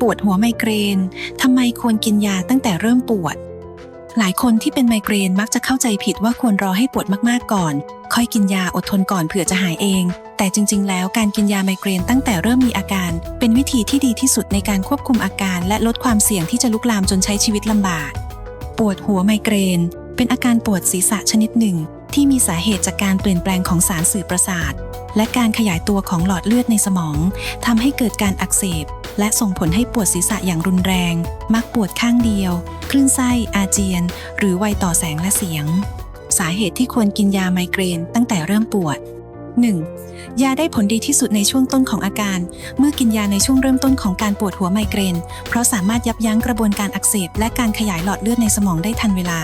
ปวดหัวไมเกรนทำไมควรกินยาตั้งแต่เริ่มปวด หลายคนที่เป็นไมเกรนมักจะเข้าใจผิดว่าควรรอให้ปวดมากๆก่อน ค่อยกินยาอดทนก่อนเผื่อจะหายเอง แต่จริง ๆ แล้วการกินยาไมเกรนตั้งแต่เริ่มมีอาการ เป็นวิธีที่ดีที่สุดในการควบคุมอาการและลดความเสี่ยงที่จะลุกลามจนใช้ชีวิตลำบาก ปวดหัวไมเกรน เป็นอาการปวดศีรษะชนิดหนึ่ง ที่มีสาเหตุจากการเปลี่ยนแปลงของสารสื่อประสาทและการขยายตัวของหลอดเลือดในสมองทำให้เกิดการอักเสบ และส่งผลให้ปวดศีรษะอย่างรุนแรง มักปวดข้างเดียว คลื่นไส้ อาเจียน หรือไวต่อแสงและเสียง สาเหตุที่ควรกินยาไมเกรนตั้งแต่เริ่มปวด 1. ยาได้ผลดีที่สุดในช่วงต้นของอาการ เมื่อกินยาในช่วงเริ่มต้นของการปวดหัวไมเกรน เพราะสามารถยับยั้งกระบวนการอักเสบและการขยายหลอดเลือดในสมองได้ทันเวลา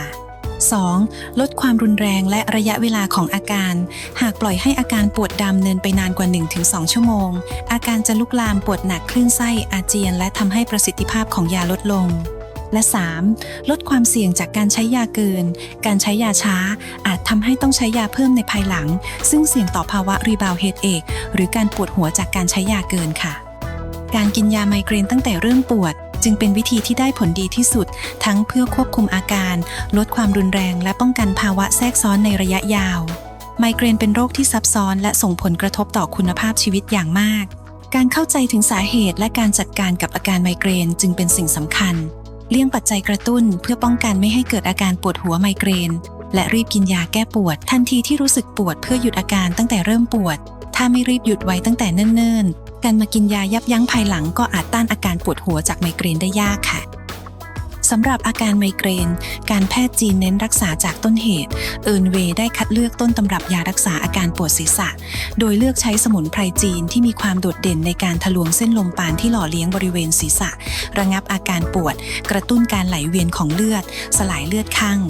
2. ลดความรุนแรงและระยะเวลาของอาการ หากปล่อยให้อาการปวดดำเนินไปนานกว่า 1-2 ชั่วโมง อาการจะลุกลามปวดหนักคลื่นไส้อาเจียน และทำให้ประสิทธิภาพของยาลดลงและ 3. ลดความเสี่ยงจากการใช้ยาเกิน การใช้ยาช้า อาจทำให้ต้องใช้ยาเพิ่มในภายหลัง ซึ่งเสี่ยงต่อภาวะรีบาวเฮดเอกหรือการปวดหัวจากการใช้ยาเกินค่ะ การกินยาไมเกรนตั้งแต่เริ่มปวด จึงเป็นวิธีที่ได้ผลดีที่สุด ทั้งเพื่อควบคุมอาการ ลดความรุนแรงและป้องกันภาวะแทรกซ้อนในระยะยาว ไมเกรนเป็นโรคที่ซับซ้อนและส่งผลกระทบต่อคุณภาพชีวิตอย่างมาก การเข้าใจถึงสาเหตุและการจัดการกับอาการไมเกรนจึงเป็นสิ่งสำคัญ เลี่ยงปัจจัยกระตุ้นเพื่อป้องกันไม่ให้เกิดอาการปวดหัวไมเกรน และรีบกินยาแก้ปวด ทันทีที่รู้สึกปวดเพื่อหยุดอาการตั้งแต่เริ่มปวด ถ้าไม่รีบหยุดไว้ตั้งแต่เนิ่นๆ การมากินยายับยั้งภายหลังก็อาจต้านอาการปวดหัวจากไมเกรนได้ยากค่ะสำหรับอาการไมเกรน การแพทย์จีนเน้นรักษาจากต้นเหตุ เอิร์นเวย์ได้คัดเลือกต้นตำรับยารักษาอาการปวดศีรษะ โดยเลือกใช้สมุนไพรจีนที่มีความโดดเด่นในการทะลวงเส้นลมปานที่หล่อเลี้ยงบริเวณศีรษะ ระงับอาการปวด กระตุ้นการไหลเวียนของเลือด สลายเลือดข้าง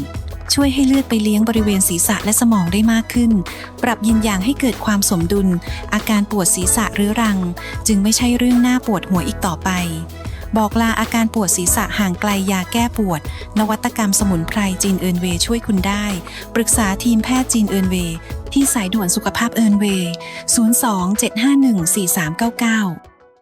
ช่วยให้เลือดไปเลี้ยงบริเวณศีรษะและสมองได้มากขึ้น ปรับยินยางให้เกิดความสมดุล อาการปวดศีรษะเรื้อรัง จึงไม่ใช่เรื่องน่าปวดหัวอีกต่อไป บอกลาอาการปวดศีรษะห่างไกลยาแก้ปวด นวัตกรรมสมุนไพรจีนเอินเวช่วยคุณได้ ปรึกษาทีมแพทย์จีนเอินเวที่สายด่วนสุขภาพเอินเว02 751 4399